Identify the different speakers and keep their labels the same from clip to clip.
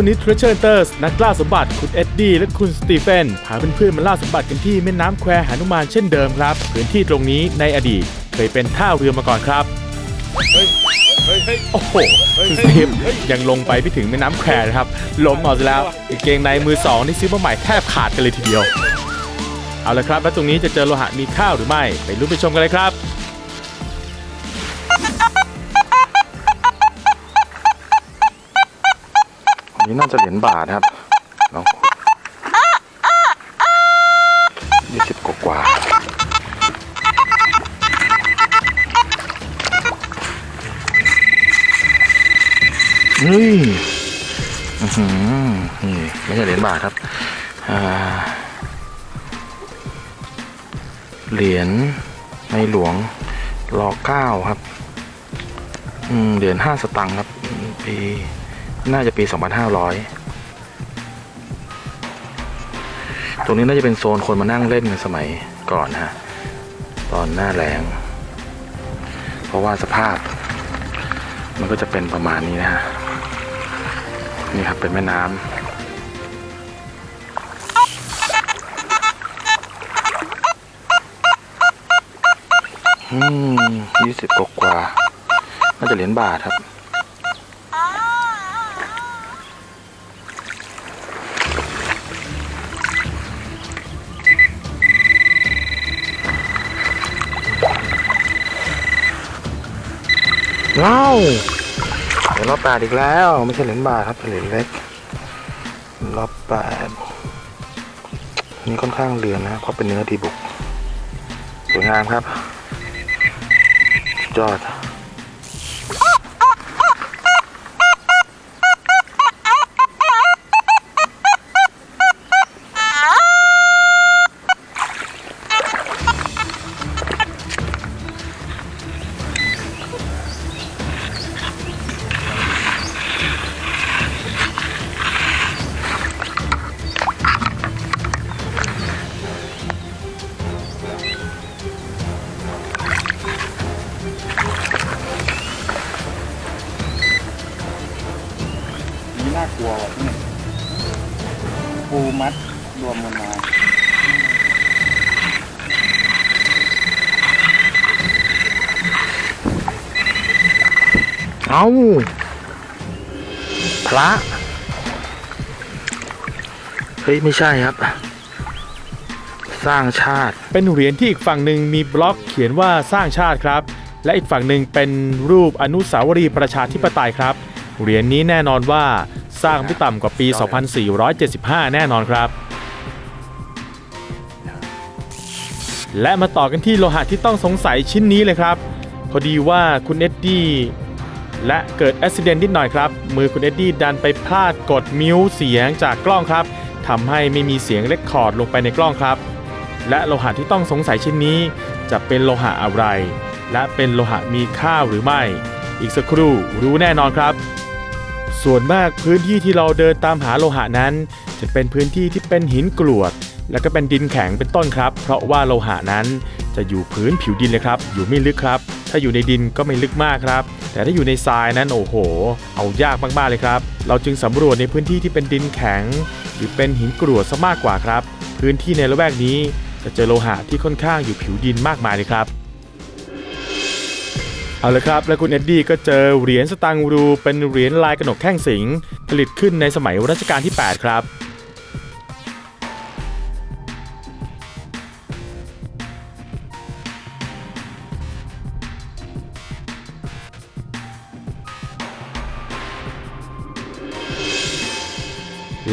Speaker 1: ววันนี้ Treasure Hunters นักล่าสมบัติคุณเอ็ดดี้และคุณสตีเฟนพาเพื่อนๆมาล่าสมบัติกันที่แม่น้ำแควหานุมานเช่นเดิมครับ พื้นที่ตรงนี้ในอดีตเคยเป็นท่าเรือมาก่อนครับโอ้โหคุณสตีฟยังลงไปไม่ถึงแม่น้ำแควนะครับล้มเอาซะแล้วกางเกงในมือสองนี่ซื้อมาใหม่แทบขาดกันเลยทีเดียว เอาละครับ แล้วตรงนี้จะเจอโลหะมีค่าหรือไม่ ไปลุ้นไปชมกันเลยครับ
Speaker 2: นี้น่าจะเหรียญบาทครับลองยี่สิบกว่ากว่าเฮ้ยอื้อหือนี่ไม่ใช่เหรียญบาทครับเหรียญในหลวงรอเก้าครับเหรียญห้าสตังค์ครับปี น่าจะปี 2500 ตรงนี้น่าจะเป็นโซนคนมานั่งเล่นกันสมัยก่อนฮะ ตอนหน้าแรงเพราะว่าสภาพ มันก็จะเป็นประมาณนี้นะฮะ นี่ครับเป็นแม่น้ำอืมยี่สิบกว่าน่าจะเหรียญบาทครับ เล่าเหรียญรอบแปดอีกแล้ว ไม่ใช่เหรียญบาทครับเป็นเหรียญเล็ก รอบแปดนี่ค่อนข้างเรือนนะเพราะเป็นเนื้อดีบุกสวยงามครับสุดยอด
Speaker 3: วมกันมา
Speaker 2: เอาพระเฮ้ย ไม่ใช่ครับ สร้างชาติ
Speaker 1: เป็นเหรียญที่อีกฝั่งหนึ่งมีบล็อกเขียนว่าสร้างชาติครับ และอีกฝั่งหนึ่งเป็นรูปอนุสาวรีย์ประชาธิปไตยครับ เหรียญนี้แน่นอนว่าสร้างไม่ต่ำกว่าปี 2475 แน่นอนครับ และมาต่อกันที่โลหะที่ต้องสงสัยชิ้นนี้เลยครับ พอดีว่าคุณเอ็ดดี้และเกิดอุบิเหตุนิดหน่อยครับ มือคุณเอ็ดดี้ดันไปพลาดกดมิวเสียงจากกล้องครับทำให้ไม่มีเสียงเลคคอร์ดลงไปในกล้องครับ และโลหะที่ต้องสงสัยชิ้นนี้ จะเป็นโลหะอะไร และเป็นโลหะมีค่าหรือไม่ อีกสักครู่รู้แน่นอนครับ ส่วนมากพื้นที่ที่เราเดินตามหาโลหะนั้น จะเป็นพื้นที่ที่เป็นหินกรวด และก็เป็นดินแข็งเป็นต้นครับ เพราะว่าโลหะนั้นจะอยู่พื้นผิวดินเลยครับ อยู่ไม่ลึกครับ ถ้าอยู่ในดินก็ไม่ลึกมากครับ แต่ถ้าอยู่ในทรายนั้นโอ้โห เอายากมากๆเลยครับ เราจึงสำรวจในพื้นที่ที่เป็นดินแข็ง หรือเป็นหินกรวดซะมากกว่าครับ พื้นที่ในละแวกนี้จะเจอโลหะที่ค่อนข้างอยู่ผิวดินมากมายเลยครับเอาละครับแล้วคุณเอ็ดดี้ก็เจอเหรียญสตางรูเป็นเหรียญลายกระหนกแข้งสิงผลิตขึ้นในสมัยรัชกาลที่ 8 ครับ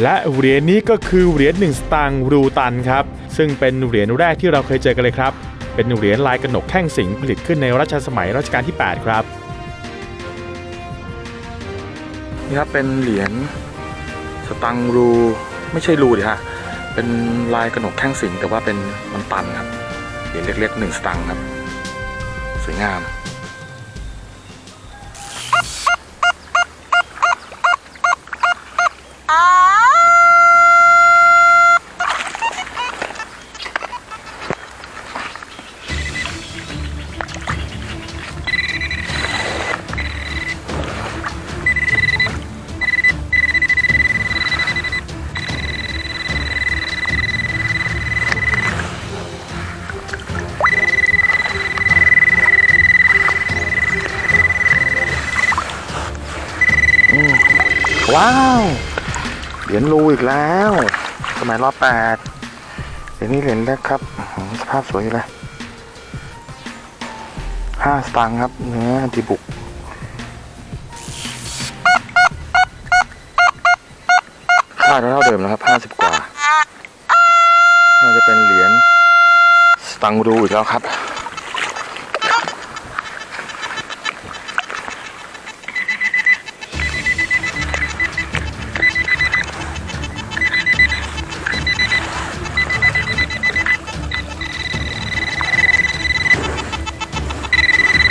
Speaker 1: และเหรียญนี้ก็คือเหรียญ1สตางค์รูตันครับ ซึ่งเป็นเหรียญแรกที่เราเคยเจอกันเลยครับ เป็นเหรียญลายกระหนกแข้งสิงผลิตขึ้นในรัชสมัยรัชกาลที่ 8 ครับ
Speaker 2: นี่ครับเป็นเหรียญสตังรูไม่ใช่รูดิฮะ เป็นลายกระหนกแข้งสิงแต่ว่าเป็นมันตันครับ เหรียญเล็กๆหนึ่งสตังค์ครับ สวยงาม ว้าวเหรียญรูอีกแล้ว สมัยรอบแปดเหรียญนี้เหรียญแรกครับ สภาพสวยเลยห้าสตางค์ครับ เนื้อดีบุกค่าเท่าเดิมนะครับห้าสิบกว่า น่าจะเป็นเหรียญสตังรูอีกแล้วครับ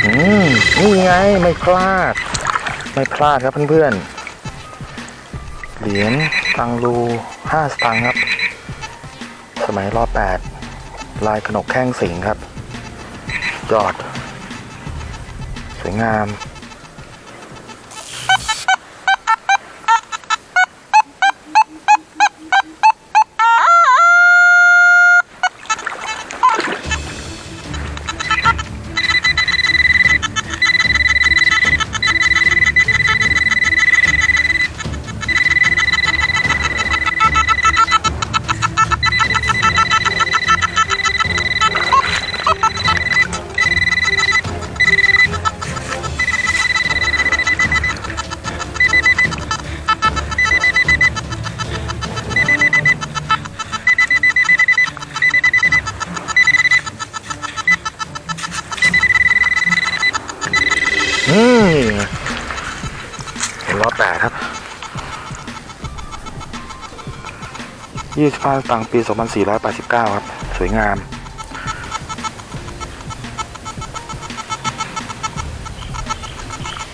Speaker 2: อืมนี่ไงไม่พลาด ไม่พลาดครับเพื่อนๆ เหรียญตังรูห้าสตังค์ครับ สมัยรอบแปดลายขนกแข้งสิงครับ ยอด สวยงาม 25ตังปี 2489 ครับ สวยงาม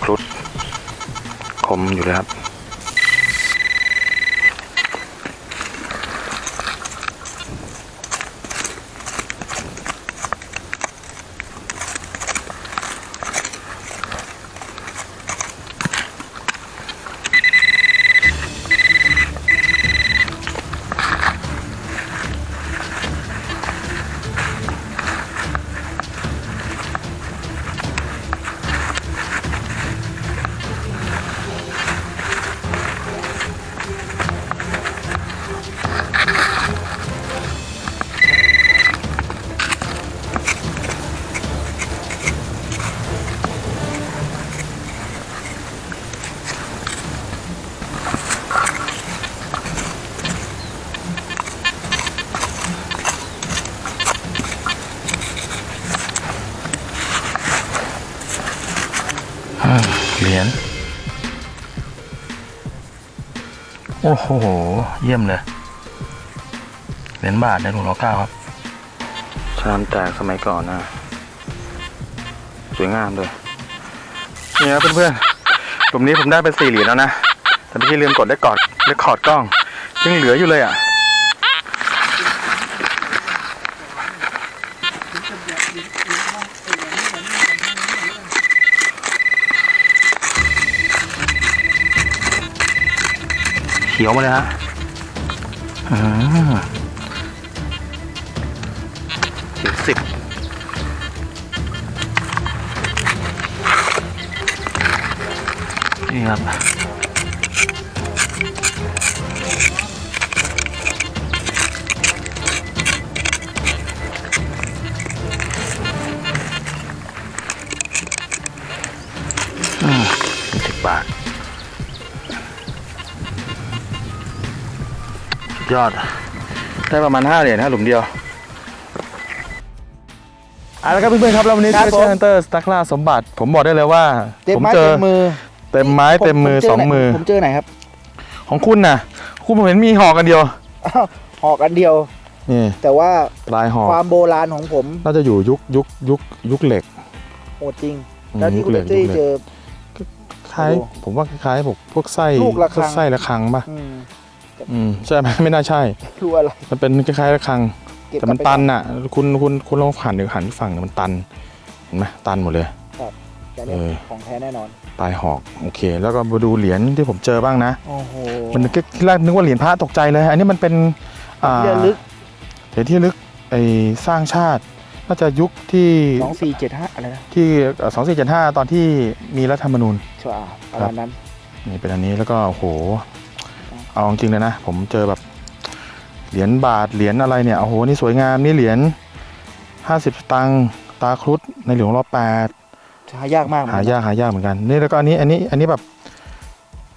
Speaker 2: ครุฑคมอยู่เลยครับ โอ้โห เยี่ยมเลยเหรียญบาทในหลวงรัชกาลครับ ชามแตกสมัยก่อนนะ สวยงามเลยนี่ครับเพื่อนๆกลุ่มนี้ผมได้เป็นสี่เหรียญแล้วนะ แต่พี่ลืมกดได้กอดได้คอร์ดกล้องยังเหลืออยู่เลยอะ เขียวมาเลยฮะอืมสิบสิบนี่ครับ ยอด ได้ประมาณห้าเหรียญฮะหลุมเดียวเอาละครับเพื่อนๆครับแล้ววันนี้
Speaker 3: ครับ
Speaker 2: เช
Speaker 3: ผม
Speaker 2: อร์ฮันเตอร์สตักล่าสมบัติ ผมบอกได้เลยว่า
Speaker 3: เต็ม
Speaker 2: ผม
Speaker 3: ไม้
Speaker 2: เจอ
Speaker 3: เต็มมือ
Speaker 2: เต็มไม้เต็มมือ
Speaker 3: ผ
Speaker 2: สอง
Speaker 3: ไหน
Speaker 2: มือ
Speaker 3: ผมเจอไหนครับ
Speaker 2: ของคุณน่ะ คุณผมเห็นมีหอกกันเดียว
Speaker 3: อ้าวหอกอันเดียว
Speaker 2: นี่
Speaker 3: แต่ว่า
Speaker 2: ปลายหอก
Speaker 3: ความโบราณของผม
Speaker 2: น่าจะอยู่ยุคยุคยุคยุคเหล็ก
Speaker 3: โหดจริง
Speaker 2: อืม
Speaker 3: แล้วที่คุณ
Speaker 2: ยุคเหล็
Speaker 3: เต้
Speaker 2: กยุคเหล็ก
Speaker 3: เจอ
Speaker 2: คล้าย
Speaker 3: โอ้
Speaker 2: ผมว่าคล้ายๆพวกพวกไส้
Speaker 3: ลูกระฆัง
Speaker 2: พวไส้ระฆังป่ะ
Speaker 3: อืม
Speaker 2: อืมใช่ไหมไม่น่าใช่
Speaker 3: รู้อะไร
Speaker 2: มันเป็นคล้ายๆระฆัง
Speaker 3: เก็บ
Speaker 2: แต่มัน
Speaker 3: กลับไป
Speaker 2: ตันอะ คุณคุณคุณลองหันหรือหันฝั่งเนี่ยมันตันเห็นไหมตันหมดเลย
Speaker 3: แต่เนี่ย
Speaker 2: เออ
Speaker 3: ของแท้แน่นอน
Speaker 2: ปลายหอกโอเค แล้วก็มาดูเหรียญที่ผมเจอบ้างนะ
Speaker 3: โอ้โห
Speaker 2: มันก็ที่แรกนึกว่าเหรียญพระตกใจเลย อันนี้มันเป็นอ่า
Speaker 3: ที่ระลึก
Speaker 2: เหรียญที่ระลึกไอ้สร้างชาติ น่าจะยุคที่
Speaker 3: สองสี่เจ็ดห้าอะไรนะ
Speaker 2: ที่สองสี่เจ็ดห้าตอนที่มีรัฐธรรมนูญ
Speaker 3: ชัวร์ประมาณนั้น
Speaker 2: นี่เป็นอันนี้แล้วก็โอ้โห เอาจริงๆเลยนะ ผมเจอแบบเหรียญบาทเหรียญอะไรเนี่ยโอ้โหนี่สวยงามนี่เหรียญห้าสิบตังค์ตาครุฑในหลวงรอบแปด
Speaker 3: หายากมากเหมือน
Speaker 2: หา
Speaker 3: กัน
Speaker 2: ยากหายากเหมือนกันนี่แล้วก็อันนี้อันนี้อันนี้แบบ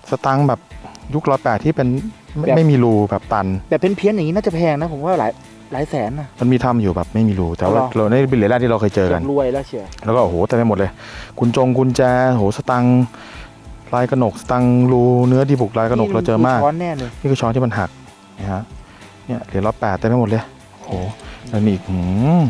Speaker 2: สตังค์แบบยุครอยแปดที่เป็นไม่ไม่มีรูแบบตัน
Speaker 3: แบบเพี้ยนๆอย่างนี้น่าจะแพงนะผมว่าหลายหลายแสนนะ
Speaker 2: มันมีทำอยู่แบบไม่มีรูแต่ว่า
Speaker 3: อ๋อ
Speaker 2: เราในเป็นเหรียญแรกที่เราเคยเจอกัน
Speaker 3: รวยแล้วเชียว
Speaker 2: แล้วก็โอ้โหเต็มไปหมดเลยกุญจงกุญแจโอ้โหสตังค์ ลายกระหนกสตังค์รูเนื้อดีบุกลายกระหนกเราเจอมาก
Speaker 3: ช้อนแน่เลย
Speaker 2: นี่คือช้อนที่มันหักนะฮะเนี่ยเหรียญรอบแปดเต็มไปหมดเลยโอ้โหแล้วนี่อีกหืม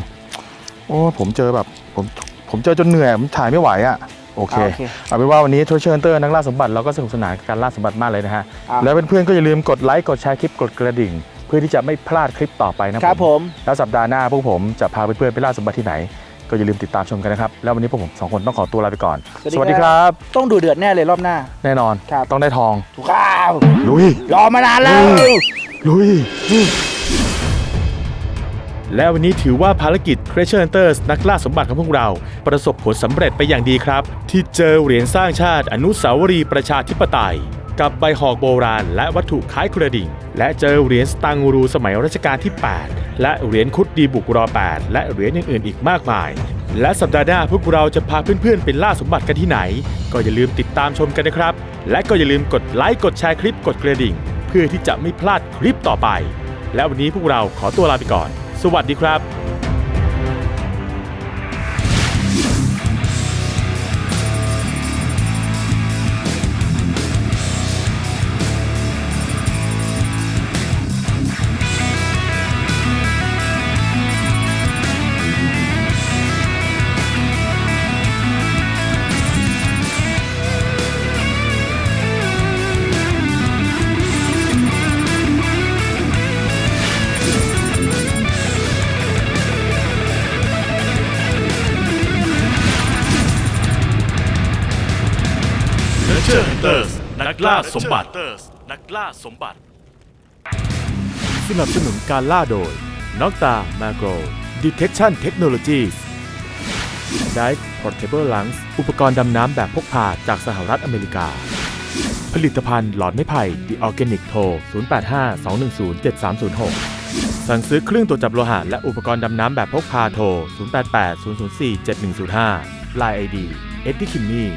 Speaker 2: โอ้ผมเจอแบบผมผมเจอจนเหนื่อยผมถ่ายไม่ไหวอะโอเค
Speaker 3: อ่าโอเค
Speaker 2: เอาเป็นว่าวันนี้ท r เชิญเตอร์นักล่าสมบัติเราก็สนุกสนานกับการล่าสมบัติมากเลยนะฮะ
Speaker 3: อ่า
Speaker 2: แล้วเพื่อนๆก็อย่าลืมกดไลค์กดแชร์คลิปกดกระดิ่ง เพื่อที่จะไม่พลาดคลิปต่อไปนะครับ
Speaker 3: ผม
Speaker 2: แล้วสัปดาห์หน้าพวกผมจะพาเพื่อนๆไปล่าสมบัติที่ไหน ก็อย่าลืมติดตามชมกันนะครับ แล้ววันนี้พวกผมสองคนต้องขอตัวลาไปก่อน สวัสดีครับ
Speaker 3: ต้องดูเดือดแน่เลยรอบหน้า
Speaker 2: แน่นอน
Speaker 3: ครับ
Speaker 2: ต้องได้ทอง
Speaker 3: ถูกข้าว
Speaker 2: ลุย
Speaker 3: รอมานานแล้ว
Speaker 2: อืมลุย
Speaker 1: และวันนี้ถือว่าภารกิจ Treasure Hunters นักล่าสมบัติของพวกเรา ประสบผลสำเร็จไปอย่างดีครับ ที่เจอเหรียญสร้างชาติอนุสาวรีย์ประชาธิปไตย กับใบหอกโบราณ และวัตถุคล้ายกระดิ่ง และเจอเหรียญสตังรูสมัยรัชกาลที่ 8 และเหรียญคุดดีบุกรอ 8 และเหรียญอื่นๆอีกมากมาย และสัปดาห์หน้าพวกเราจะพาเพื่อนๆไปล่าสมบัติกันที่ไหน ก็อย่าลืมติดตามชมกันนะครับ และก็อย่าลืมกดไลค์กดแชร์คลิปกดกระดิ่ง เพื่อที่จะไม่พลาดคลิปต่อไป และวันนี้พวกเราขอตัวลาไปก่อน สวัสดีครับ กล่าสมบัติ นักล่าสมบัติ สนับสนุนการล่าโดย n o c t a Macro Detection Technologies Dive Portable Lungs อุปกรณ์ดำน้ำแบบพกพาจากสหรัฐอเมริกา ผลิตภัณฑ์หลอดไม้ไผ่ The Organic โทร 0852107306 สั่งซื้อเครื่องตรวจจับโลหะและอุปกรณ์ดำน้ำแบบพกพาโทร 0880047105 Line ID เอ็ดดี้คิมมี่